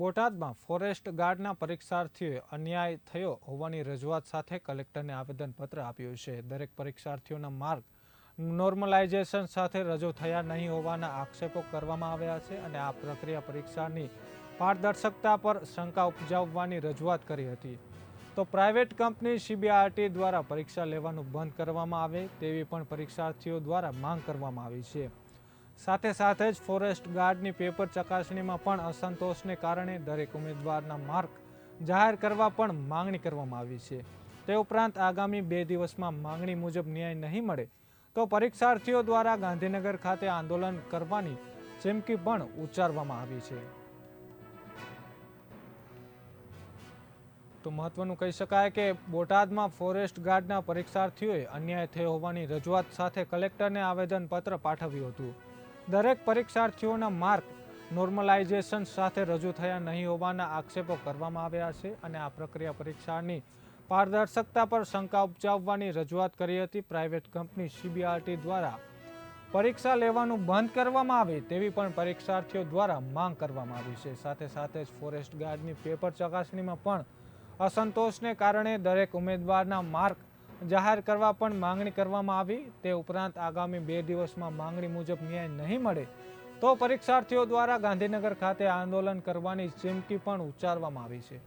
બોટાદમાં ફોરેસ્ટ ગાર્ડના પરીક્ષાર્થીઓએ અન્યાય થયો હોવાની રજૂઆત સાથે કલેક્ટરને આવેદનપત્ર આપ્યું છે. દરેક પરીક્ષાર્થીઓના માર્ક નોર્મલાઇઝેશન સાથે રજૂ થયા નહીં હોવાના આક્ષેપો કરવામાં આવ્યા છે અને આ પ્રક્રિયા પરીક્ષાની પારદર્શકતા પર શંકા ઉપજાવવાની રજૂઆત કરી હતી. તો પ્રાઇવેટ કંપની સીબીઆરટી દ્વારા પરીક્ષા લેવાનું બંધ કરવામાં આવે તેવી પણ પરીક્ષાર્થીઓ દ્વારા માંગ કરવામાં આવી છે. સાથે સાથે જ ફોરેસ્ટ ગાર્ડની પેપર ચકાસણીમાં પણ અસંતોષને કારણે દરેક ઉમેદવારના માર્ક જાહેર કરવા પણ માંગણી કરવામાં આવી છે. તે ઉપરાંત આગામી બે દિવસમાં માંગણી મુજબ ન્યાય નહીં મળે તો પરીક્ષાર્થીઓ દ્વારા ગાંધીનગર ખાતે આંદોલન કરવાની ચીમકી પણ ઉચ્ચારવામાં આવી છે. તો મહત્વનું કહી શકાય કે બોટાદમાં ફોરેસ્ટ ગાર્ડના પરીક્ષાર્થીઓએ અન્યાય થયો હોવાની રજૂઆત સાથે કલેક્ટરને આવેદનપત્ર પાઠવ્યું હતું. દરેક પરીક્ષાર્થીઓના માર્ક નોર્મલાઇઝેશન સાથે રજૂ થયા નહીં હોવાના આક્ષેપો કરવામાં આવ્યા છે અને આ પ્રક્રિયા પરીક્ષાની પારદર્શકતા પર શંકા ઉપજાવવાની રજૂઆત કરી હતી. પ્રાઇવેટ કંપની સીબીઆરટી દ્વારા પરીક્ષા લેવાનું બંધ કરવામાં આવે તેવી પણ પરીક્ષાર્થીઓ દ્વારા માંગ કરવામાં આવી છે. સાથે સાથે જ ફોરેસ્ટ ગાર્ડની પેપર ચકાસણીમાં પણ અસંતોષને કારણે દરેક ઉમેદવારના માર્ક જાહેર કરવા પણ માંગણી કરવામાં આવી. તે ઉપરાંત આગામી બે દિવસમાં માંગણી મુજબ ન્યાય નહીં મળે તો પરીક્ષાર્થીઓ દ્વારા ગાંધીનગર ખાતે આંદોલન કરવાની ચીમકી પણ ઉચ્ચારવામાં આવી છે.